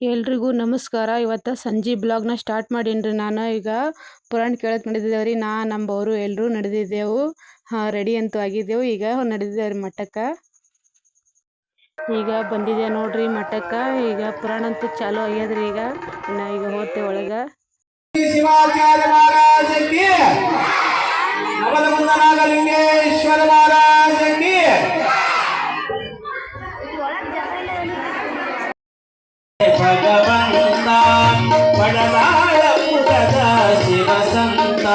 ಎಲ್ರಿಗೂ ನಮಸ್ಕಾರ. ಇವತ್ತು ಸಂಜೆ ಬ್ಲಾಗ್ನ ಸ್ಟಾರ್ಟ್ ಮಾಡೀನಿ ನಾನು. ಈಗ ಪುರಾಣ ಕೇಳಕ್ಕೆ ನಡೆದಿದ್ದೇವೆ ರೀ ನಾ ನಂಬವರು ಎಲ್ಲರೂ ನಡೆದಿದ್ದೆವು. ಹಾಂ ರೆಡಿ ಅಂತೂ ಆಗಿದ್ದೆವು. ಈಗ ನಡೆದಿದ್ದೇವೆ ರೀ ಮಠಕ್ಕೆ. ಈಗ ಬಂದಿದೆ ನೋಡ್ರಿ ಮಠಕ್ಕೆ. ಈಗ ಪುರಾಣ ಅಂತೂ ಚಾಲು ಆಗ್ಯದ್ರಿ ಈಗ. ನಾ ಈಗ ಹೋಗ್ತೇವೆ ಒಳಗೆ. ಮಹಾರಾಜಕ್ಕೆ. ಭಗವಂತ ಬಡದಾಳ ಪುಟದ ಶಿವಸಂತ.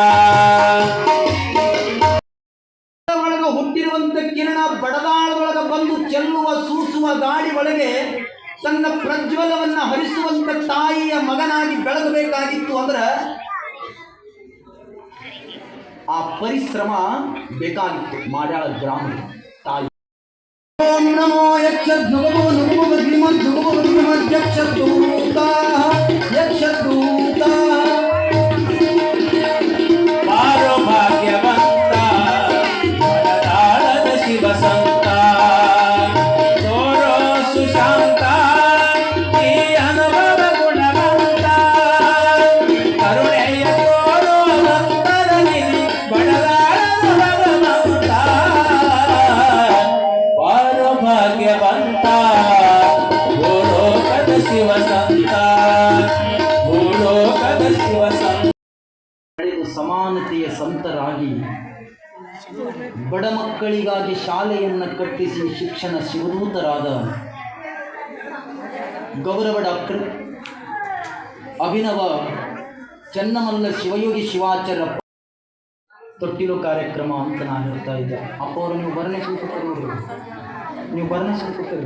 ಒಳಗ ಹುಟ್ಟಿರುವಂತ ಕಿರಣ ಬಡದಾಳದೊಳಗ ಬಂದು ಚೆಲ್ಲುವ, ಸೂಸುವ ಗಾಡಿ ಒಳಗೆ ತನ್ನ ಪ್ರಜ್ವಲವನ್ನ ಹರಿಸುವಂತ ತಾಯಿಯ ಮಗನಾಗಿ ಬೆಳಗಬೇಕಾಗಿತ್ತು ಅಂದ್ರೆ ಆ ಪರಿಶ್ರಮ ಬೇಕಾಗಿತ್ತು, ಮಾಡ್ಯಾಳ ಗ್ರಾಮ ತಾಯಿ ಓಂ ನಮೋ ಯಕ್ಷ ಧ್ರುವೋ ನಮೋ ಶ್ರೀಮನ್ ಸಮಾನತೆಯ ಸಂತರಾಗಿ ಬಡ ಮಕ್ಕಳಿಗಾಗಿ ಶಾಲೆಯನ್ನು ಕಟ್ಟಿಸಿ ಶಿಕ್ಷಣ ಶಿವದೂತರಾದ ಗೌರವ ಡಾಕ್ಟರ್ ಅಭಿನವ ಚನ್ನಮಲ್ಲ ಶಿವಯೋಗಿ ಶಿವಾಚಾರ್ಯ ತೊಟ್ಟಿರೋ ಕಾರ್ಯಕ್ರಮ ಅಂತ ನಾನು ಹೇಳ್ತಾ ಇದ್ದೆ. ಅಪ್ಪ ಅವರು ನೀವು ವರ್ಣಿಸ್ಲಿಕ್ಕೆ ನೋಡ್ರಿ ನೀವು ವರ್ಣಿಸ್ಲಿಕ್ಕೆ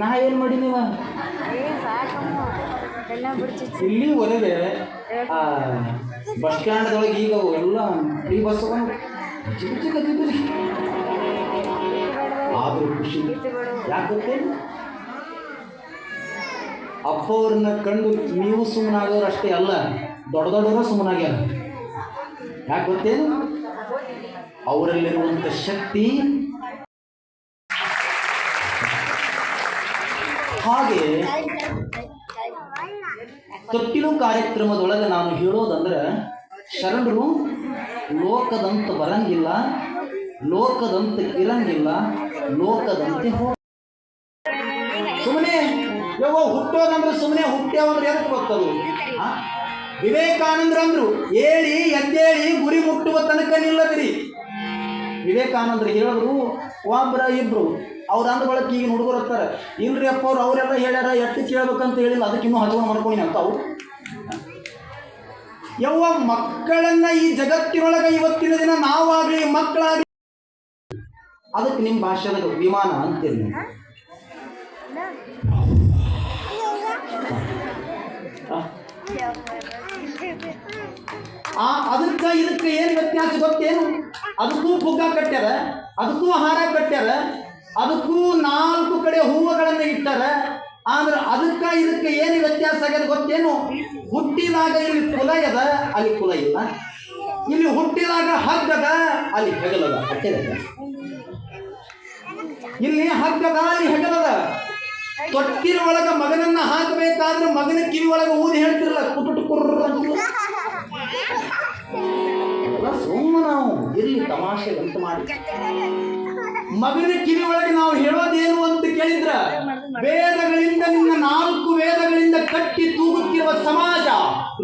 ನಾ ಏನು ಮಾಡಿ ನೀವು ಇಲ್ಲಿ ಒಲೆದೆ ಆ ಬಸ್ ಸ್ಟ್ಯಾಂಡ್ದೊಳಗೆ ಈಗ ಎಲ್ಲ ಫ್ರೀ ಬಸ್ ಚಿಕ್ಕ ಚಿಕ್ಕ ಆದರೂ ಖುಷಿ. ಯಾಕೆ ಅಪ್ಪ ಅವ್ರನ್ನ ಕಂಡು ನೀವು ಸುಮ್ಮನಾಗೋರು ಅಷ್ಟೇ ಅಲ್ಲ ದೊಡ್ಡ ದೊಡ್ಡವರು ಸುಮ್ಮನಾಗ್ಯಾರ. ಯಾಕೆ ಗೊತ್ತೇನು ಅವರಲ್ಲಿರುವಂಥ ಶಕ್ತಿ. ಹಾಗೆ ತೊಟ್ಟಿಲು ಕಾರ್ಯಕ್ರಮದೊಳಗೆ ನಾನು ಹೇಳೋದಂದ್ರೆ ಶರಣರು, ಲೋಕದಂತ ಬರಂಗಿಲ್ಲ, ಲೋಕದಂತ ಇರಂಗಿಲ್ಲ, ಲೋಕದಂತೆ ಹೋ ಸುಮ್ಮನೆ ಯವ್ವ ಹುಟ್ಟೋದಂದ್ರೆ ಸುಮ್ಮನೆ ಹುಟ್ಟ್ಯಾವಂದ್ರೆ ಎದಕ್ಕೆ ಗೊತ್ತದು? ವಿವೇಕಾನಂದ್ರಂದ್ರು ಏಳಿ, ಎದ್ದೇಳಿ, ಗುರಿ ಮುಟ್ಟುವ ತನಕ ನಿಲ್ಲದಿರಿ. ವಿವೇಕಾನಂದ್ರ ಹೇಳಿದ್ರು ಒಬ್ರ ಇಬ್ರು ಅವ್ರ ಅಂದ ಈಗ ಹುಡುಗರು ಹತ್ತಾರೆ. ಇಲ್ರಿ ಅಪ್ಪ ಅವ್ರು ಅವರೆಲ್ಲ ಹೇಳ್ಯಾರ ಎಟ್ಟು ಕೇಳ್ಬೇಕಂತ ಹೇಳಿಲ್ಲ, ಅದಕ್ಕೆ ಇನ್ನೂ ಹತ್ಕೊಂಡು ಮಾಡ್ಕೊಂಡು ಅಂತ ಅವು ಯವ್ವ, ಮಕ್ಕಳನ್ನ ಈ ಜಗತ್ತಿನೊಳಗೆ ಇವತ್ತಿನ ದಿನ ನಾವಾಗಲಿ ಮಕ್ಕಳಾಗಲಿ ಅದಕ್ಕೆ ನಿಮ್ಮ ಭಾಷೆದಾಗ ವಿಮಾನ ಅಂತೀರಿ? ಆ? ಅದಕ್ಕೆ ಇದಕ್ಕೆ ಏನು ವ್ಯತ್ಯಾಸ ಗೊತ್ತೇನು? ಅದಕ್ಕೂ ಬುಗ್ಗ ಕಟ್ಟ್ಯಾರ, ಅದಕ್ಕೂ ಹಾರ ಕಟ್ಟ್ಯಾರ ಅದಕ್ಕೂ ನಾಲ್ಕು ಕಡೆ ಹೂವುಗಳನ್ನು ಇಟ್ಟಾರೆ, ಆದ್ರೆ ಅದಕ್ಕೆ ಇದಕ್ಕೆ ಏನು ವ್ಯತ್ಯಾಸ ಆಗ್ಯದ ಗೊತ್ತೇನು? ಹುಟ್ಟಿದಾಗ ಇಲ್ಲಿ ಕುಲ ಅದ, ಅಲ್ಲಿ ಕುಲ ಇಲ್ಲ. ಇಲ್ಲಿ ಹುಟ್ಟಿದಾಗ ಹಗ್ಗದ ಅಲ್ಲಿ ಹೆಗಲದ. ಇಲ್ಲಿ ಹಗ್ಗದ ಅಲ್ಲಿ ಹೆಗಲದ ತೊಟ್ಟಿನ ಒಳಗ ಮಗನನ್ನ ಹಾಕಬೇಕಾದ್ರೆ ಮಗನ ಕಿವಿ ಒಳಗ ಊದಿ ಹೇಳ್ತಿರಲ್ಲ ಕುಟುಟು ಕುರ್ರ ಸುಮ್ಮನೆ ಸುಮ್ಮ ನಾವು ಇಲ್ಲಿ ತಮಾಷೆ ಅಂತ ಮಾಡಿ. ಮಗನ ಕಿವಿ ಒಳಗೆ ನಾವು ಹೇಳೋದೇನು ಅಂತ ಕೇಳಿದ್ರ? ವೇದಗಳಿಂದ ನಿನ್ನ ನಾಲ್ಕು ವೇದಗಳಿಂದ ಕಟ್ಟಿ ತೂಗುತ್ತಿರುವ ಸಮಾಜ,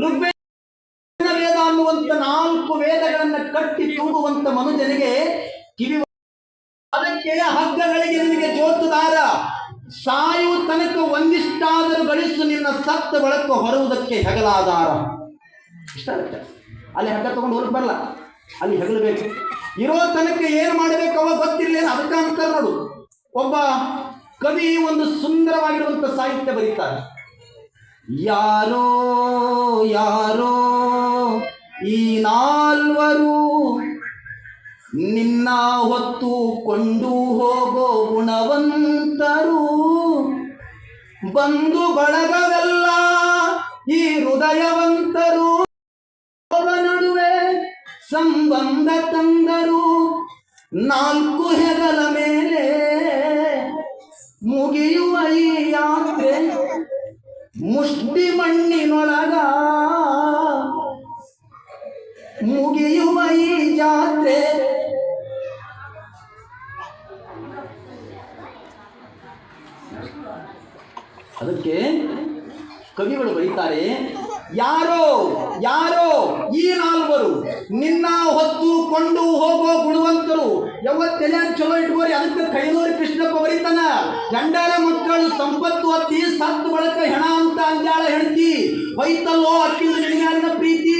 ಋಗ್ವೇದ ವೇದ ಅನ್ನುವಂತ ನಾಲ್ಕು ವೇದಗಳನ್ನ ಕಟ್ಟಿ ತೂಗುವಂತ ಮನುಜನಿಗೆ ಕಿವಿ ಅದಕ್ಕೆ ಹಗ್ಗಗಳಿಗೆ ನಿನಗೆ ಜೋತುದಾರ. ಸಾಯುವ ತನಕ ಒಂದಿಷ್ಟಾದರೂ ಗಳಿಸು ನಿನ್ನ ಸತ್ತ ಬಳಕು ಹೊರುವುದಕ್ಕೆ ಹೆಗಲಾದಾರ. ಇಷ್ಟ ಅಲ್ಲಿ ಹಗ್ಗ ತಗೊಂಡು ಹೊರಗೆ ಬರಲ್ಲ ಅಲ್ಲಿ ಹೆಗಲಬೇಕು. ಇರೋ ತನಕ ಏನು ಮಾಡಬೇಕು ಗೊತ್ತಿಲ್ಲ ಅದಕ್ಕೆ ಅಂತಾರೆ ನೋಡು ಒಬ್ಬ ಕವಿ ಒಂದು ಸುಂದರವಾಗಿರುವಂಥ ಸಾಹಿತ್ಯ ಬರೀತಾರೆ ಯಾರೋ ಯಾರೋ, ಈ ನಾಲ್ವರು ನಿನ್ನ ಹೊತ್ತು ಕೊಂಡು ಹೋಗೋ ಗುಣವಂತರು. ಬಂದು ಬಳಗವೆಲ್ಲ ಈ ಹೃದಯವಂತರು. ಸಂಬಂಧ ತಂದರು ನಾಲ್ಕು ಹೆಗಲ ಮೇಲೆ ಮುಗಿಯುವ ಈ ಯಾತ್ರೆ ಮುಷ್ಟಿ ಮಣ್ಣಿನೊಳಗ ಮುಗಿಯುವ ಈ ಜಾತ್ರೆ. ಅದಕ್ಕೆ ಕವಿಗಳು ಬರೀತಾರೆ, ಯಾರೋ ಯಾರೋ, ಈ ನಾಲ್ವರು ನಿನ್ನ ಹೊತ್ತು ಕೊಂಡು ಹೋಗೋ ಗುಣವಂತರು ಯಾವತ್ತೆಲ್ಲ ಚಲೋ ಇಟ್ಕೋರಿ, ಅದಕ್ಕೆ ಕೈನೂರು ಕೃಷ್ಣಪ್ಪ ಬರೀತಾನ ಗಂಡಾರ ಮಕ್ಕಳು ಸಂಪತ್ತು ಹತ್ತಿ ಸತ್ತು ಬಳಕ ಹೆಣ ಅಂತ ಅಂಜಾಳ ಹೆಂಡತಿ, ಬೈತಲ್ಲೋ ನಿನಗಾರಿನ ಪ್ರೀತಿ.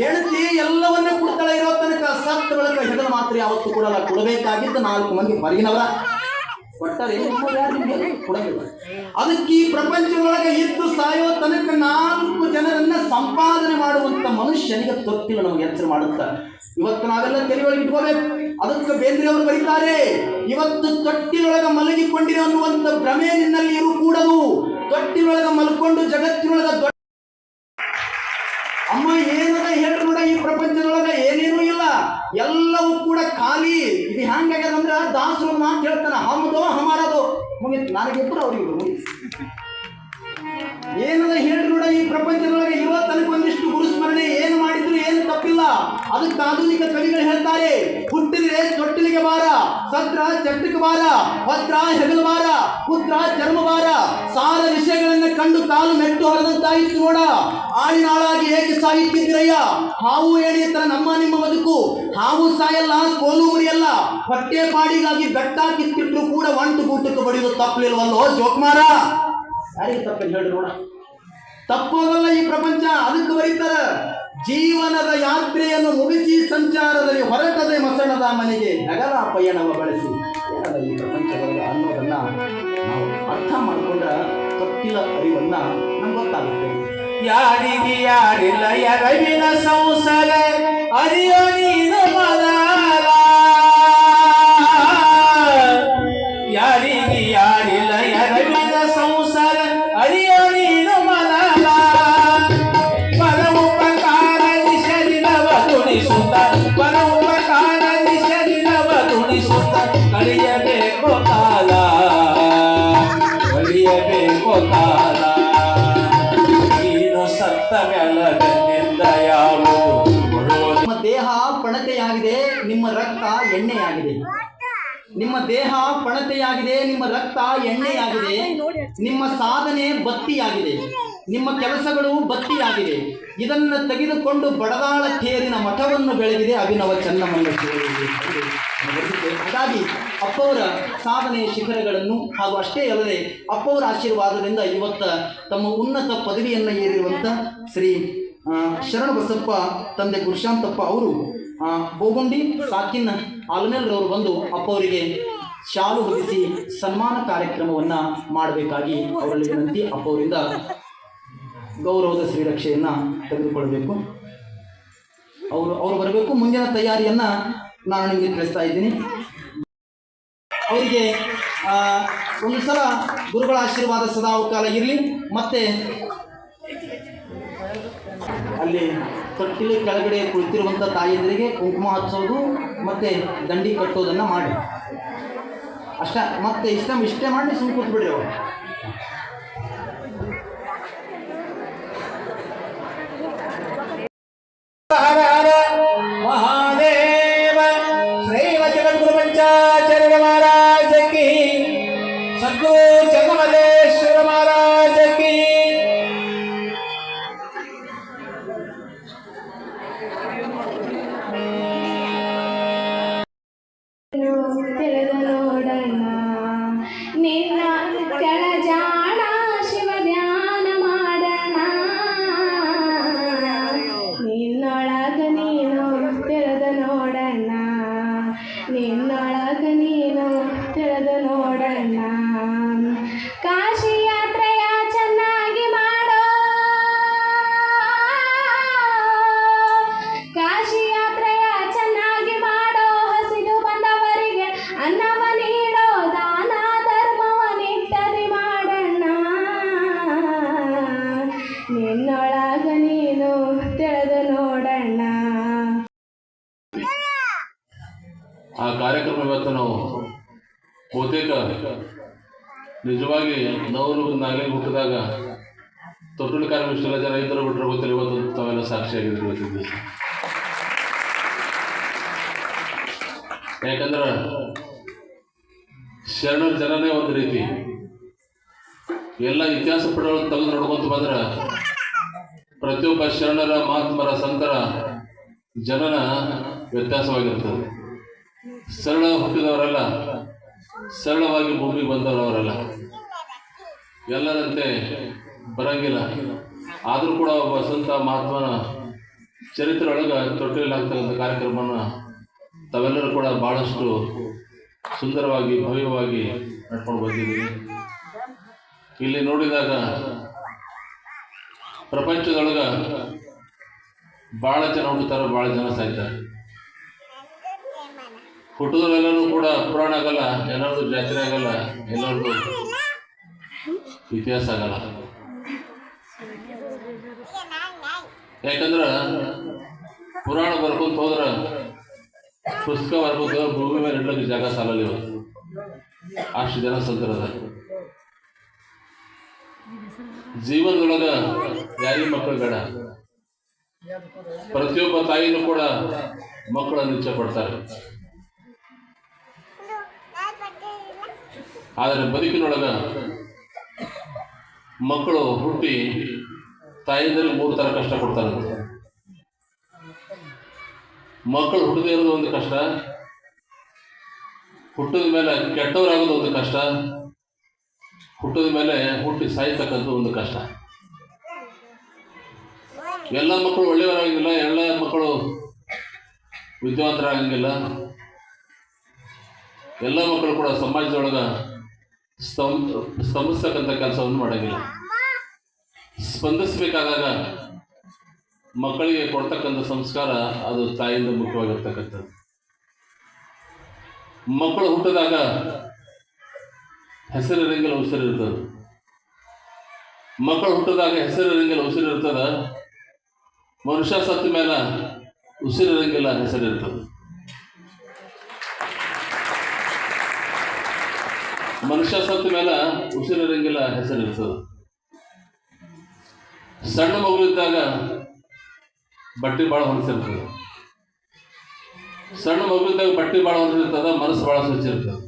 ಹೆಂಡತಿ ಎಲ್ಲವನ್ನ ಕೊಡ್ತಾಳೆ ಇರೋ ತನಕ ಸತ್ತು ಬಳಕ ಹೆಗಲ ಮಾತ್ರ ಯಾವತ್ತು ಕೊಡಲ್ಲ. ಕೊಡಬೇಕಾಗಿದ್ದ ನಾಲ್ಕು ಮಂದಿ ಹೊರಗಿನವರ. ಕೊಟ್ಟರೆ ಅದಕ್ಕೆ ಈ ಪ್ರಪಂಚದೊಳಗೆ ಇದ್ದು ಸಾಯೋ ತನಕ ನಾಲ್ಕು ಜನರನ್ನ ಸಂಪಾದನೆ ಮಾಡುವಂತ ಮನುಷ್ಯನಿಗೆ ತೊಟ್ಟಿಲ್ಲ ನಮಗೆ ಎಚ್ಚರ ಮಾಡುತ್ತ ಇವತ್ತು ನಾವೆಲ್ಲ ತೆರೆಯೊಳಗೆ ಇಟ್ಕೋಬೇಕು. ಅದಕ್ಕೆ ಬೇಂದ್ರೆ ಅವರು ಬರೀತಾರೆ. ಇವತ್ತು ತೊಟ್ಟಿನೊಳಗ ಮಲಗಿಕೊಂಡಿರೋ ಅನ್ನುವಂಥ ಭ್ರಮೆ ನಿನ್ನಲ್ಲಿ ಇರು ಕೂಡದು ತೊಟ್ಟಿನೊಳಗ ಮಲ್ಕೊಂಡು ಜಗತ್ತಿನೊಳಗ ದೊಡ್ಡ ಅಮ್ಮ ಏನದ ಹೇಳ್ರಿ ನೋಡ, ಈ ಪ್ರಪಂಚದೊಳಗ ಏನೇನೂ ಇಲ್ಲ. ಎಲ್ಲವೂ ಕೂಡ ಖಾಲಿ. ಇದು ಹ್ಯಾಂಗಾಗ್ಯದಂದ್ರ ದಾಸರು ಮಾತು ಹೇಳ್ತಾನೆ, ಹಮದೋ, ಹಮಾರದೋ. ಮುಗಿತು ನನಗಿಬ್ಬರು ಅವ್ರಿಗೆ ಮುಗಿತು ಏನದ ಹೇಳ್ರಿ ನೋಡ, ಈ ಪ್ರಪಂಚದೊಳಗೆ ಇವತ್ತನಕ ತನಕ ಒಂದಿಷ್ಟು ಗುರುಸ್ಮರಣೆ ಏನು ಮಾಡಿದ್ರು ಏನು ತಪ್ಪಿಲ್ಲ. ಅದಕ್ಕೆ ಆಧುನಿಕ ಕವಿಗಳು ಹೇಳ್ತಾರೆ, ಹುಟ್ಟಿದ್ರೆ ತೊಟ್ಟಿಲಿಗೆ ಬಾರ ಸತ್ರ ಚಟ್ಟಕ್ಕೆ ಬಾರ, ಭದ್ರ ಹೆಗಲು ಬಾರ, ಪುತ್ರ ಚರ್ಮ ಬಾರ. ಸಾರ ವಿಷಯಗಳನ್ನ ಕಂಡು ಕಾಲು ಮೆಟ್ಟು ಹೊರದಂತಾಯಿತು ನೋಡ. ಆಳಿನಾಳಾಗಿ ಹೇಗೆ ಸಾಯುತ್ತಿದ್ದೀರಯ್ಯ ಹಾವು ಹೇಳಿ ತರ ನಮ್ಮ ನಿಮ್ಮ ಬದುಕು. ಹಾವು ಸಾಯಲ್ಲ, ಕೋಲು ಮುರಿಯಲ್ಲ ಹೊಟ್ಟೆ ಪಾಡಿಗಾಗಿ ಬೆಟ್ಟ ಕಿತ್ತಿಟ್ರು ಕೂಡ ಒಂಟು ಗೂಟಕ್ಕೆ ಬಡಿಯೋದು ತಪ್ಪಲಿಲ್ವಲ್ಲೋ ಜೋಕ್ಮಾರ? ಯಾರಿಗೆ ತಪ್ಪು ಹೇಳಿ ನೋಡ. ತಪ್ಪೋದಲ್ಲ ಈ ಪ್ರಪಂಚ, ಅದಕ್ಕೆ ಬರೀತಾರ. ಜೀವನದ ಯಾತ್ರೆಯನ್ನು ಮುಗಿಸಿ ಸಂಚಾರದಲ್ಲಿ ಹೊರಟದೆ ಮಸಣದ ಮನೆಗೆ ನಗರ ಪಯಣವ ಬಳಸಿ. ಏನದ ಈ ಪ್ರಪಂಚದೊಳಗೆ ಅನ್ನೋದನ್ನ ನಾವು ಅರ್ಥ ಮಾಡಿಕೊಂಡ ತಪ್ಪಿಲ ಅರಿವನ್ನ ನಮ್ಗೆ ಗೊತ್ತಾಗುತ್ತೆ. ಯಾರಿಗೆ ಯಾರಿಲ್ಲ ಎರವಿನ ಸಂಸಾರ. ಅರಿಯೋ ಪಣತೆಯಾಗಿದೆ ನಿಮ್ಮ ರಕ್ತ ಎಣ್ಣೆಯಾಗಿದೆ. ನಿಮ್ಮ ದೇಹ ಪಣತೆಯಾಗಿದೆ ನಿಮ್ಮ ರಕ್ತ ಎಣ್ಣೆಯಾಗಿದೆ. ನಿಮ್ಮ ಸಾಧನೆ ಬತ್ತಿಯಾಗಿದೆ ನಿಮ್ಮ ಕೆಲಸಗಳು ಬತ್ತಿಯಾಗಿದೆ ಇದನ್ನು ತೆಗೆದುಕೊಂಡು ಬಡದಾಳ ಕೇರಿನ ಮಠವನ್ನು ಬೆಳೆದಿದೆ ಅಭಿನವ ಅದಾಗಿ ಹಾಗಾಗಿ ಅಪ್ಪವರ ಸಾಧನೆಯ ಶಿಖರಗಳನ್ನು ಹಾಗೂ ಅಷ್ಟೇ ಅಲ್ಲದೆ ಅಪ್ಪವರ ಆಶೀರ್ವಾದದಿಂದ ಇವತ್ತ ತಮ್ಮ ಉನ್ನತ ಪದವಿಯನ್ನು ಏರಿರುವಂಥ ಶ್ರೀ ಶರಣ ಬಸಪ್ಪ ತಂದೆ ಗುರುಶಾಂತಪ್ಪ ಅವರು ಬೋಗುಂಡಿ ಸಾಕಿನ್ ಆಲ್ಮೇಲ್ರವರು ಬಂದು ಅಪ್ಪ ಅವರಿಗೆ ಶಾಲು ಹೊದಿಸಿ ಸನ್ಮಾನ ಕಾರ್ಯಕ್ರಮವನ್ನು ಮಾಡಬೇಕಾಗಿ ಅವರಲ್ಲಿ ವಿನಂತಿ ಅಪ್ಪ ಅವರಿಂದ ಗೌರವದ ಶ್ರೀರಕ್ಷೆಯನ್ನು ತೆಗೆದುಕೊಳ್ಬೇಕು ಅವರು ಅವರು ಬರಬೇಕು. ಮುಂದಿನ ತಯಾರಿಯನ್ನು ನಾನು ನಿಮಗೆ ತಿಳಿಸ್ತಾ ಇದ್ದೀನಿ. ಅವರಿಗೆ ಒಂದು ಸಲ ಗುರುಗಳ ಆಶೀರ್ವಾದ ಸದಾಕಾಲ ಇರಲಿ. ಮತ್ತೆ ಅಲ್ಲಿ ತೊಟ್ಟಿಲು ಕೆಳಗಡೆ ಕುಳಿತಿರುವಂಥ ತಾಯಂದರಿಗೆ ಕುಂಕುಮ ಹಚ್ಚೋದು ಮತ್ತೆ ದಂಡಿ ಕಟ್ಟೋದನ್ನು ಮಾಡಿ. ಅಷ್ಟ, ಮತ್ತೆ ಇಷ್ಟ ಇಷ್ಟೇ ಮಾಡಿ ಸುಮ್ಮನೆ ಕೂತ್ಬಿಡ್ರಿ ಅವರು. ತಿಳಿದು ನಿಜವಾಗಿ ನವರು ನಾಗಲಿ ಹುಟ್ಟಿದಾಗ ತೊಟ್ಟಲು ಇಷ್ಟೆಲ್ಲ ಜನ ರೈತರು ಬಿಟ್ಟರೆ ಗೊತ್ತಿಲ್ಲ, ಇವತ್ತು ತಾವೆಲ್ಲ ಸಾಕ್ಷಿಯಾಗಿದ್ರು ಗೊತ್ತಿದ್ದು ಯಾಕಂದ್ರೆ ಶರಣರ ಜನನೇ ಒಂದು ರೀತಿ. ಎಲ್ಲ ಇತಿಹಾಸ ಪಡೆಗಳನ್ನು ತೆಗೆದು ನೋಡ್ಕೊಂತ ಬಂದ್ರೆ ಪ್ರತಿಯೊಬ್ಬ ಶರಣರ, ಮಹಾತ್ಮರ ಸಂತರ ಜನನ ವ್ಯತ್ಯಾಸವಾಗಿರ್ತದೆ. ಶರಣ ಹುಟ್ಟಿದವರಲ್ಲ ಸರಳವಾಗಿ ಭೂಮಿಗೆ ಬಂದವರವರಲ್ಲ ಎಲ್ಲರಂತೆ ಬರಂಗಿಲ್ಲ. ಆದರೂ ಕೂಡ ಒಬ್ಬ ಸಂತ ಮಹಾತ್ಮನ ಚರಿತ್ರೆ ಒಳಗೆ ಆಗ್ತಕ್ಕಂಥ ಕಾರ್ಯಕ್ರಮನ ತಾವೆಲ್ಲರೂ ಕೂಡ ಭಾಳಷ್ಟು ಸುಂದರವಾಗಿ, ಭವ್ಯವಾಗಿ ನಡ್ಕೊಂಡು ಬಂದಿದ್ದೀವಿ ಇಲ್ಲಿ ನೋಡಿದಾಗ ಪ್ರಪಂಚದೊಳಗೆ ಭಾಳ ಜನ ಹುಡ್ತಾರೆ ಭಾಳ ಜನ ಸಾಯ್ತಾರೆ. ಹುಟ್ಟಿದ್ರೆಲ್ಲರೂ ಕೂಡ ಪುರಾಣ ಆಗಲ್ಲ ಎಲ್ಲರದು ಜಾತ್ರೆ ಆಗಲ್ಲ ಎಲ್ಲರದು ಇತಿಹಾಸ ಆಗಲ್ಲ. ಯಾಕಂದ್ರೆ ಪುರಾಣ ಬರ್ಕೊಂತ ಹೋದ್ರೆ ಪುಸ್ತಕ ಬರ್ಕೊಂತ ಭೂಮಿ ಮೇಲೆ ಇಡ್ಲಿಕ್ಕೆ ಜಾಗ ಸಾಲಲ್ಲ ಇವತ್ತು ಅಷ್ಟು ಜನ ಸಂತರದ. ಜೀವನದೊಳಗ ಯಾರಿಗೂ ಮಕ್ಕಳು ಬೇಡ. ಪ್ರತಿಯೊಬ್ಬ ತಾಯಿನೂ ಕೂಡ ಮಕ್ಕಳನ್ನು ಇಚ್ಛೆ ಪಡ್ತಾರೆ. ಆದರೆ ಬದುಕಿನೊಳಗ ಮಕ್ಕಳು ಹುಟ್ಟಿ ತಾಯಿಂದಲೇ ಮೂರು ಥರ ಕಷ್ಟ ಕೊಡ್ತಾರಂತೆ ಮಕ್ಕಳು ಹುಟ್ಟದೇ ಇರೋದು ಒಂದು ಕಷ್ಟ, ಹುಟ್ಟಿದ ಮೇಲೆ ಕೆಟ್ಟವರಾಗೋದು ಒಂದು ಕಷ್ಟ, ಹುಟ್ಟಿದ ಮೇಲೆ ಹುಟ್ಟಿ ಸಾಯ್ತಕ್ಕಂಥ ಒಂದು ಕಷ್ಟ. ಎಲ್ಲ ಮಕ್ಕಳು ಒಳ್ಳೆಯವರಾಗಿಲ್ಲ, ಎಲ್ಲ ಮಕ್ಕಳು ವಿದ್ಯಾವಂತರಾಗಂಗಿಲ್ಲ ಎಲ್ಲ ಮಕ್ಕಳು ಕೂಡ ಸಮಾಜದೊಳಗ ಸ್ತಂ ಸ್ತಂಭಿಸ್ತಕ್ಕಂಥ ಕೆಲಸವನ್ನು ಮಾಡಂಗಿಲ್ಲ. ಸ್ಪಂದಿಸಬೇಕಾದಾಗ ಮಕ್ಕಳಿಗೆ ಕೊಡ್ತಕ್ಕಂಥ ಸಂಸ್ಕಾರ ಅದು ತಾಯಿಯಿಂದ ಮುಖ್ಯವಾಗಿರ್ತಕ್ಕಂಥದ್ದು. ಮಕ್ಕಳು ಹುಟ್ಟಿದಾಗ ಹೆಸರಿರಂಗಿಲ್ಲ ಉಸಿರು ಇರ್ತದೆ. ಮಕ್ಕಳು ಹುಟ್ಟಿದಾಗ ಹೆಸರಿರಂಗಿಲ್ಲ ಉಸಿರು ಇರ್ತದ. ಮನುಷ್ಯ ಸತ್ತ ಮೇಲೆ ಉಸಿರಿರಂಗಿಲ್ಲ ಹೆಸರು ಮನುಷ್ಯ ಸತ್ತ ಮೇಲೆ ಉಸಿರಿರಂಗಿಲ್ಲ ಹೆಸರು ಇರ್ತದೆ ಸಣ್ಣ ಮಗುವಿದ್ದಾಗ ಬಟ್ಟೆ ಭಾಳ ಹೊಲಸಿರ್ತದೆ. ಸಣ್ಣ ಮಗುವಿದ್ದಾಗ ಬಟ್ಟೆ ಭಾಳ ಹೊಲಸಿರ್ತದ, ಮನಸ್ಸು ಭಾಳ ಸ್ವಚ್ಛ ಇರ್ತದೆ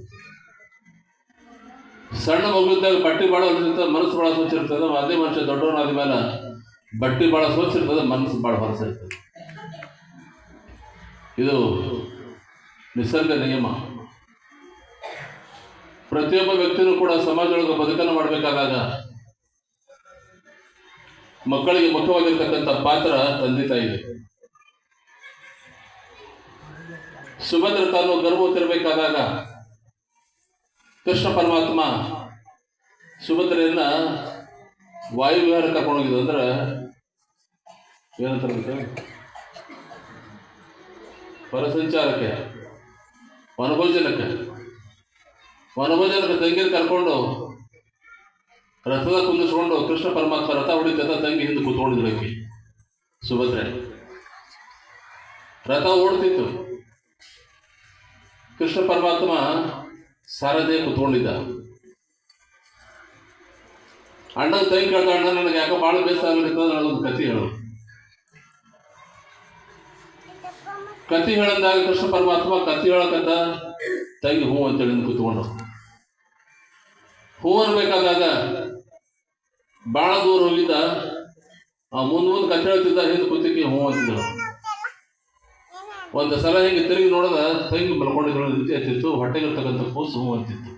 ಸಣ್ಣ ಮಗುವಿದ್ದಾಗ ಬಟ್ಟೆ ಭಾಳ ಹೊಂದಿರ್ತದೆ ಮನಸ್ಸು ಭಾಳ ಸ್ವಚ್ಛ ಇರ್ತದೆ ಅದೇ ಮನುಷ್ಯ ದೊಡ್ಡವನಾದ ಮೇಲೆ ಬಟ್ಟೆ ಭಾಳ ಸ್ವಚ್ಛ ಇರ್ತದೆ ಮನಸ್ಸು ಭಾಳ ಹೊಲಸಿರ್ತದೆ. ಇದು ನಿಸರ್ಗ ನಿಯಮ. ಪ್ರತಿಯೊಬ್ಬ ವ್ಯಕ್ತಿನೂ ಕೂಡ ಸಮಾಜದೊಳಗೆ ಬದುಕನ್ನು ಮಾಡಬೇಕಾದಾಗ ಮಕ್ಕಳಿಗೆ ಮುಖ್ಯವಾಗಿರ್ತಕ್ಕಂಥ ಪಾತ್ರ ತಂದೆ ತಾಯಿದೆ ಸುಭದ್ರ ತಾನು ಗರ್ಭವತಿರಬೇಕಾದಾಗ ಕೃಷ್ಣ ಪರಮಾತ್ಮ ಸುಭದ್ರೆಯನ್ನ ವಾಯುವಿಹಾರ ಕರ್ಕೊಂಡೋಗಿದ್ದು ಅಂದ್ರೆ ಏನಂತಾರೆ ಪರಸಂಚಾರಕ್ಕೆ, ವನಭೋಜನಕ್ಕೆ. ವನಭೋಜನಕ್ಕೆ ತಂಗಿನ ಕರ್ಕೊಂಡು ರಥದ ಕುಂದಿಸ್ಕೊಂಡು ಕೃಷ್ಣ ಪರಮಾತ್ಮ ರಥ ಹೊಡಿತದ ತಂಗಿ ಹಿಂದೆ ಕೂತ್ಕೊಂಡಿದ್ರು ಆಕಿ ಸುಭದ್ರೆ. ರಥ ಓಡ್ತಿತ್ತು. ಕೃಷ್ಣ ಪರಮಾತ್ಮ ಸಾರದೇ ಕೂತ್ಕೊಂಡಿದ್ದ. ಅಣ್ಣ ತಂಗಿ ಕೇಳ್ದ ಅಣ್ಣ, ನನಗೆ ಯಾಕೋ ಭಾಳ ಬೇಸರ ಆಗ್ಲಿಕ್ಕೆ ನನಗೊಂದು ಕತಿ ಹೇಳು. ಕತಿ ಹೇಳಂದಾಗ ಕೃಷ್ಣ ಪರಮಾತ್ಮ ಕತಿ ಹೇಳಕಂತ ತಂಗಿ ಹೂ ಅಂತೇಳಿ ಕೂತ್ಕೊಂಡು ಹೂ ಅನ್ಬೇಕಾದಾಗ ಭಾಳ ದೂರ ಹೋಗಿದ್ದ. ಆ ಮುಂದ್ ಮುಂದ್ ಕಥೆ ಹೇಳ್ತಿದ್ದ ಹಿಂದೆ ಕೂತಿಗೆ ಹೂ ಅಂತಿದ್ದ ಒಂದು ಸಲ ಹಿಂಗೆ ತಿರುಗಿ ನೋಡದ, ತಂಗಿ ಮಲ್ಕೊಂಡಿದ್ರು ರೀತಿ ಹತ್ತಿತ್ತು ಹೊಟ್ಟೆಗಿರ್ತಕ್ಕಂಥ ಕೂಸು ಹೂ ಅಂತಿತ್ತು.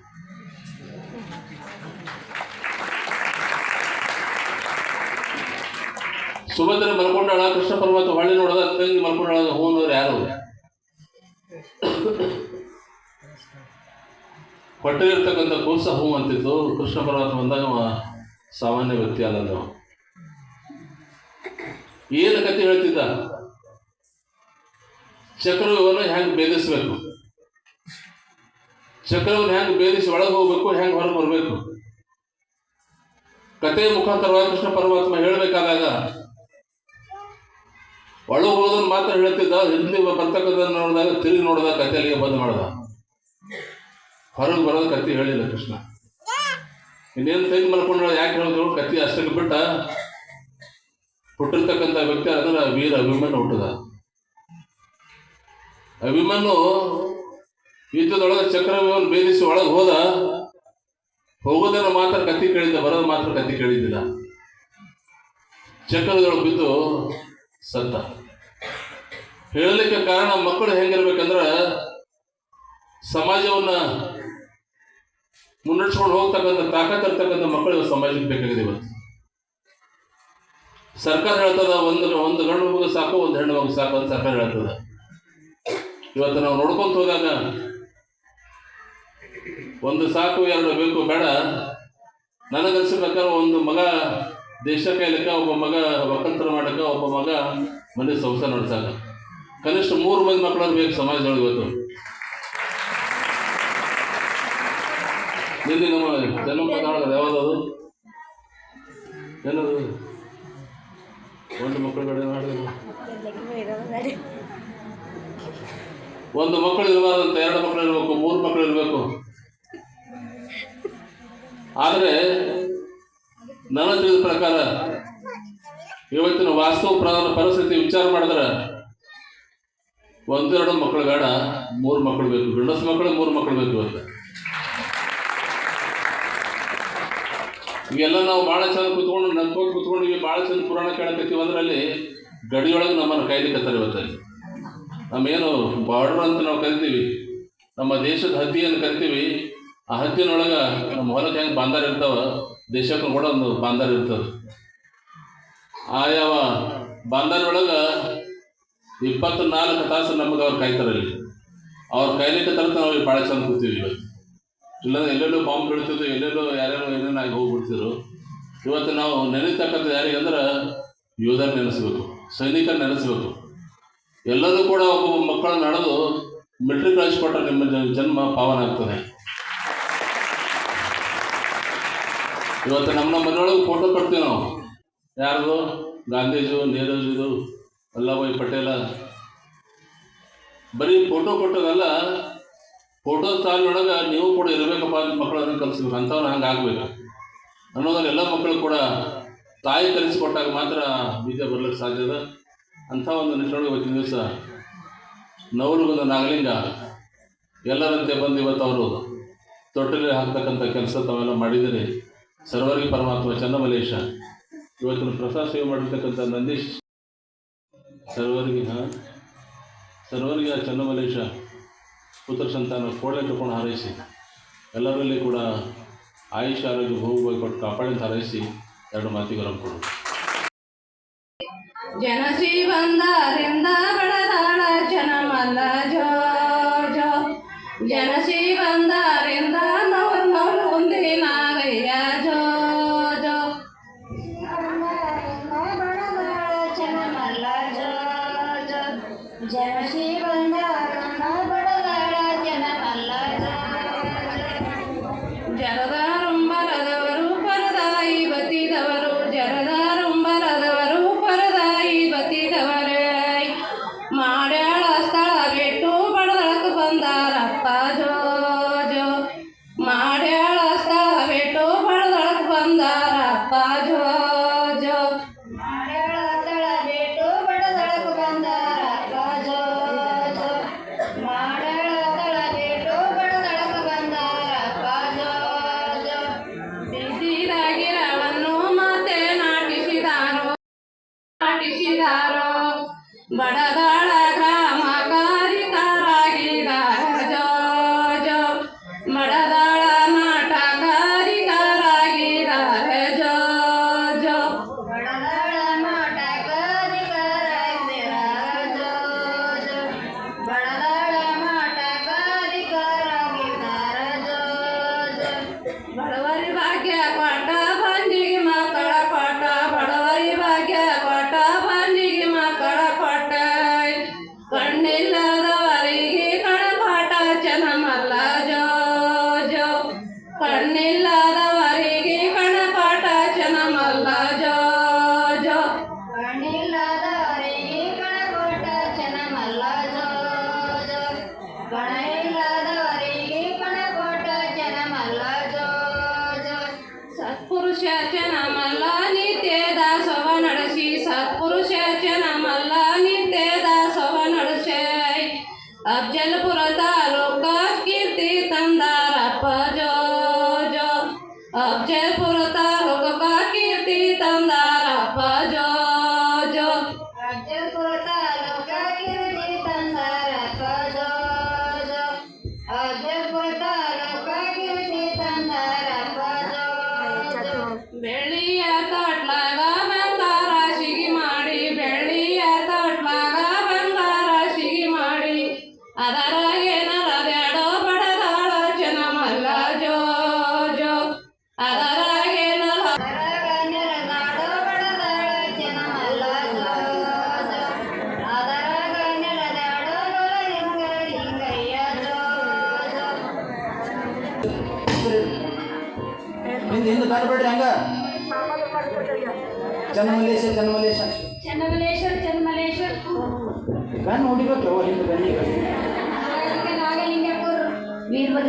ಸುಭದ್ರ ಮಲ್ಕೊಂಡಾಳ, ಕೃಷ್ಣ ಪರಮಾತ್ಮ ಹೊಳ್ಳಿ ನೋಡದ, ತಂಗಿ ಮಲ್ಕೊಂಡಾಳ ಹೂ ಅಂದ್ರೆ ಯಾರು ಹೊಟ್ಟೆಗಿರ್ತಕ್ಕಂಥ ಕೂಸ ಹೂ ಅಂತಿತ್ತು ಕೃಷ್ಣ ಪರಮಾತ್ಮ ಬಂದಾಗ ಸಾಮಾನ್ಯ ವ್ಯಕ್ತಿ ಅಲ್ಲದ. ಏನು ಕತೆ ಹೇಳ್ತಿದ್ದ? ಚಕ್ರವನ್ನು ಹೆಂಗೆ ಭೇದಿಸ್ಬೇಕು? ಚಕ್ರವನ್ನು ಹೆಂಗೆ ಭೇದಿಸಿ ಒಳಗೆ ಹೋಗ್ಬೇಕು ಹೆಂಗೆ ಹೊರಗೆ ಬರಬೇಕು? ಕತೆ ಮುಖಾಂತರವಾಗಿ ಕೃಷ್ಣ ಪರಮಾತ್ಮ ಹೇಳಬೇಕಾದಾಗ, ಒಳಗೆ ಹೋದನ್ನು ಮಾತ್ರ ಹೇಳ್ತಿದ್ದ ಹಿಂದೆ ಬರ್ತಕ್ಕಂಥ ನೋಡಿದಾಗ ತಿರುಗಿ ನೋಡಿದ ಕಥೆ ಅಲ್ಲಿಗೆ ಬಂದ್ ಮಾಡ್ದ. ಹೊರಗೆ ಬರೋದು ಕತ್ತಿ ಹೇಳಿಲ್ಲ ಕೃಷ್ಣ. ಇನ್ನೇನು ತೆಗೆದು ಮಲ್ಕೊಂಡ್ರೆ ಯಾಕೆ ಹೇಳಿದ್ರು? ಕತ್ತಿ ಅಷ್ಟಕ್ಕೆ ಬಿಟ್ಟ ಹುಟ್ಟಿರ್ತಕ್ಕಂಥ ವ್ಯಕ್ತಿ ಅಂದ್ರೆ ವೀರ ಅಭಿಮನ್ಯು ಹುಟ್ಟದ. ಅಭಿಮನ್ಯು ಯುದ್ಧದೊಳಗೆ ಚಕ್ರವ್ಯೂಹವನ್ನು ಭೇದಿಸಿ ಒಳಗೆ ಹೋದ. ಹೋಗೋದನ್ನ ಮಾತ್ರ ಕತ್ತಿ ಕೇಳಿದ್ದ, ಬರೋದು ಮಾತ್ರ ಕತ್ತಿ ಕೇಳಿದ್ದಿಲ್ಲ. ಚಕ್ರದೊಳಗೆ ಬಿದ್ದು ಸತ್ತ. ಹೇಳಲಿಕ್ಕೆ ಕಾರಣ ಮಕ್ಕಳು ಹೆಂಗಿರ್ಬೇಕಂದ್ರ ಸಮಾಜವನ್ನ ಮುನ್ನಡೆಸ್ಕೊಂಡು ಹೋಗ್ತಕ್ಕಂಥ ತಾಕತ್ ಇರ್ತಕ್ಕಂಥ ಮಕ್ಕಳು ಸಮಾಜಕ್ಕೆ ಬೇಕಾಗಿದೆ ಇವತ್ತು. ಸರ್ಕಾರ ಹೇಳ್ತದ, ಒಂದು ಒಂದು ಗಂಡು ಮಗು ಸಾಕು, ಒಂದು ಹೆಣ್ಣು ಮಗು ಸಾಕು ಅಂತ ಸರ್ಕಾರ ಹೇಳ್ತದ. ಇವತ್ತು ನಾವು ನೋಡ್ಕೊಂತ ಹೋದಾಗ ಒಂದು ಸಾಕು, ಎರಡು ಬೇಕು, ಬೇಡ. ನನಗನ್ಸಿದ ಪ್ರಕಾರ ಒಂದು ಮಗ ದೇಶ ಕಾಯ್ಲಿಕ್ಕ ಒಬ್ಬ ಮಗ ಒಕ್ಕಂತರ ಮಾಡಕ್ಕ, ಒಬ್ಬ ಮಗ ಮನೆ ಸಂಸಾರ ನಡೆಸಾಕ. ಕನಿಷ್ಠ ಮೂರು ಮಂದಿ ಮಕ್ಕಳನ್ನು ಬೇಕು ಸಮಾಜದೊಳಗೆ ಇವತ್ತು. ನಿನ್ನೆ ನಮ್ಮ ಏನದು? ಒಂದು ಮಕ್ಕಳ ಕಡೆ ಒಂದು ಮಕ್ಕಳು ಇರಬಾರ್ದಂತ, ಎರಡು ಮಕ್ಕಳು ಇರಬೇಕು, ಮೂರು ಮಕ್ಕಳು ಇರಬೇಕು. ಆದರೆ, ನನ್ನ ತಿಳಿದ ಪ್ರಕಾರ, ಇವತ್ತಿನ ವಾಸ್ತವ ಪ್ರಧಾನ ಪರಿಸ್ಥಿತಿ ವಿಚಾರ ಮಾಡಿದ್ರೆ, ಒಂದೆರಡು ಮಕ್ಕಳು ಬೇಡ ಮೂರು ಮಕ್ಕಳು ಬೇಕು. ಗಂಡಸು ಮಕ್ಕಳು ಮೂರು ಮಕ್ಕಳು ಬೇಕು ಇವತ್ತು ಈಗೆಲ್ಲ ನಾವು ಭಾಳ ಚಂದ ಕುತ್ಕೊಂಡು ನಂಬಿಕೊಂಡು ಕುತ್ಕೊಂಡು ಈಗ ಭಾಳ ಚಂದ ಪುರಾಣ ಕೇಳಕತ್ತೀವಿ ಅಂದ್ರೆ ಅಲ್ಲಿ ಗಡಿಯೊಳಗೆ ನಮ್ಮನ್ನು ಕಾಯ್ಲಿಕ್ಕತ್ತಾರೆ ಇವತ್ತಲ್ಲಿ ನಮ್ಮೇನು ಬಾರ್ಡರ್ ಅಂತ ನಾವು ಕರಿತೀವಿ. ನಮ್ಮ ದೇಶದ ಹದ್ದಿಯನ್ನು ಕರಿತೀವಿ. ಆ ಹದ್ದಿನೊಳಗೆ ನಮ್ಮ ಹೊಲಕ್ಕೆ ಹೆಂಗೆ ಬಾಂದಾರ ಇರ್ತಾವ? ದೇಶಕ್ಕೂ ಕೂಡ ಒಂದು ಬಾಂದಾರ ಇರ್ತವೆ ಆಯಾವ ಬಾಂದಾರ ಇಪ್ಪತ್ತು ಇಪ್ಪತ್ನಾಲ್ಕು ತಾಸು ನಮಗೆ ಅವ್ರು ಕಾಯ್ತಾರಲ್ಲಿ. ಅವ್ರು ಕಾಯ್ಲಿಕ್ಕೆ ತರತ ನಾವು ಭಾಳ ಚಂದ ಕೂತೀವಿ ಇವತ್ತು. ಇಲ್ಲಾಂದ್ರೆ ಎಲ್ಲೆಲ್ಲೋ ಬಾಂಬ್ ಬೀಳ್ತಿದ್ರು ಎಲ್ಲೆಲ್ಲೋ ಯಾರ್ಯಾರೋ ಏನೇನೋ ಆಗಿ ಹೋಗ್ಬಿಡ್ತಿದ್ರು. ಇವತ್ತು ನಾವು ನೆನೆತಕ್ಕಂಥ ಯಾರಿಗೆ ಅಂದ್ರೆ ಯೋಧರು ನೆನೆಸ್ಬೇಕು, ಸೈನಿಕರು ನೆನೆಸ್ಬೇಕು. ಎಲ್ಲರೂ ಕೂಡ ಒಬ್ಬ ಮಕ್ಕಳನ್ನ ನಡೆದು ಮಿಲ್ಟ್ರಿ ಕಳಿಸ್ಕೊಟ್ರೆ ನಿಮ್ಮ ಜನ್ಮ ಪಾವನ ಆಗ್ತದೆ. ಇವತ್ತು ನಮ್ಮ ನಮ್ಮ ಮನೆಯೊಳಗೆ ಫೋಟೋ ಕೊಡ್ತೀವಿ ನಾವು. ಯಾರ್ದು? ಗಾಂಧೀಜು ನೆಹರೂಜಿದು ವಲ್ಲಭಾಯಿ ಪಟೇಲ. ಬರೀ ಫೋಟೋ ಕೊಟ್ಟದಲ್ಲ ಫೋಟೋ ಸಾಲಿನೊಳಗೆ ನೀವು ಕೂಡ ಇರಬೇಕಪ್ಪ ಅಂತ ಮಕ್ಕಳನ್ನ ಕಲಿಸ್ಬೇಕು ಅಂಥವ್ರು ಹಂಗೆ ಆಗ್ಬೇಕು. ಅನ್ನೋದ್ರಲ್ಲಿ ಎಲ್ಲ ಮಕ್ಕಳು ಕೂಡ ತಾಯಿ ಕಲಿಸಿಕೊಟ್ಟಾಗ ಮಾತ್ರ ಬೀಜ ಬರ್ಲಿಕ್ಕೆ ಸಾಧ್ಯ ಅದ. ಅಂಥ ಒಂದು ನಿಟ್ಟಿನೊಳಗೆ ಇವತ್ತಿನ ದಿವಸ ನವರುಗೊಂದು ನಾಗಲಿಂಗ ಎಲ್ಲರಂತೆ ಬಂದು ಇವತ್ತು ಅವರು ತೊಟ್ಟಲೆ ಹಾಕ್ತಕ್ಕಂಥ ಕೆಲಸ ತಾವೆಲ್ಲ ಮಾಡಿದರೆ ಸರ್ವರಿಗೆ ಪರಮಾತ್ಮ ಚನ್ನಮಲೇಶ. ಇವತ್ತಿನ ಪ್ರಸಾದ ಸೇವೆ ಮಾಡಿರ್ತಕ್ಕಂಥ ನಂದೀಶ್ ಸರ್ವರಿಗೆ ಸರ್ವರಿಗೆ ಚನ್ನಮಲೇಶ. ಪುತ್ರ ಸಂತಾನ ಕೂಡಲೇ ತಗೊಂಡು ಹಾರೈಸಿ ಎಲ್ಲರಲ್ಲಿ ಕೂಡ ಆಯುಷ್ ಆರೋಗ್ಯ ಭೋಗ ಕೊಟ್ಟು ಕಾಪಾಡಿ ಹಾರೈಸಿ ಎರಡು ಮಾತಿಗೆ ಕೊಡು ಜನಸಿ ಬಂದಾರಿಂದ ಬೆಳೆದಾಳ ಜನಮಲ್ಲ ಜೋ ಜನಮಲ್ಲ 来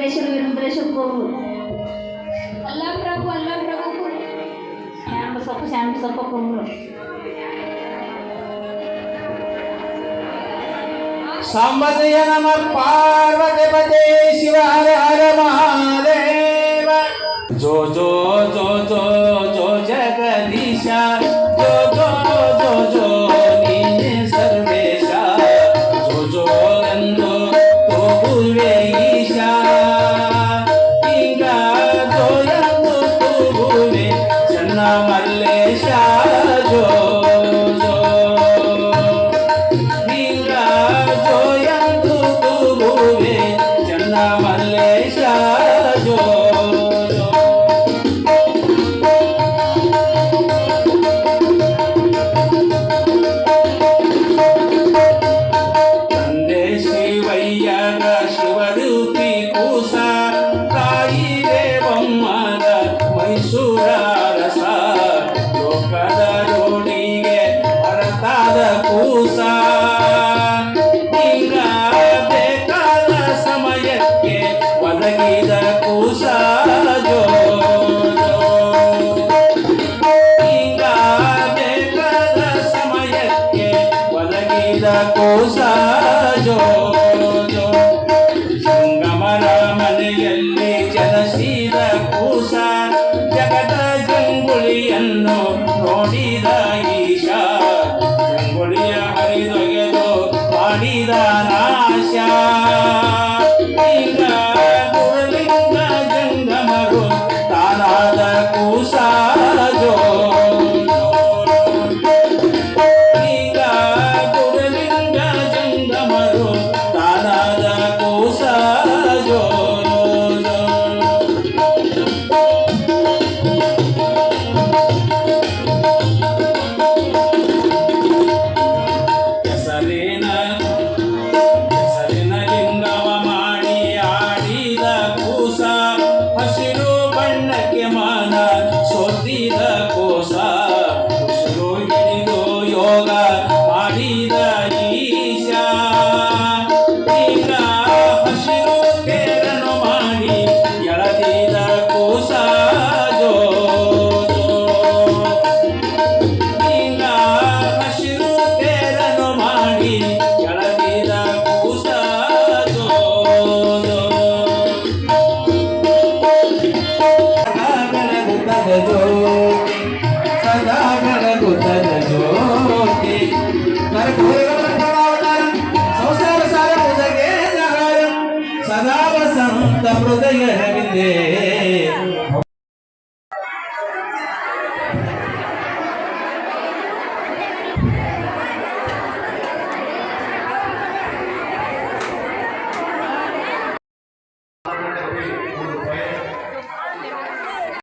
ರುದ್ರೇಶ್ವರ ವೀರಭದ್ರೇಶ್ವರ ಹೋಗು ಅಲ್ಲ ಪ್ರಭು ಅಲ್ಲ ಪ್ರಭು ಶ್ಯಾಮ ಬಸಪ್ಪ ಶ್ಯಾಮ ಬಸಪ್ಪ ಹೋಗು ಸಾಂಬದಯ ನಮ ಪಾರ್ವತಿ ಪದೇ ಶಿವ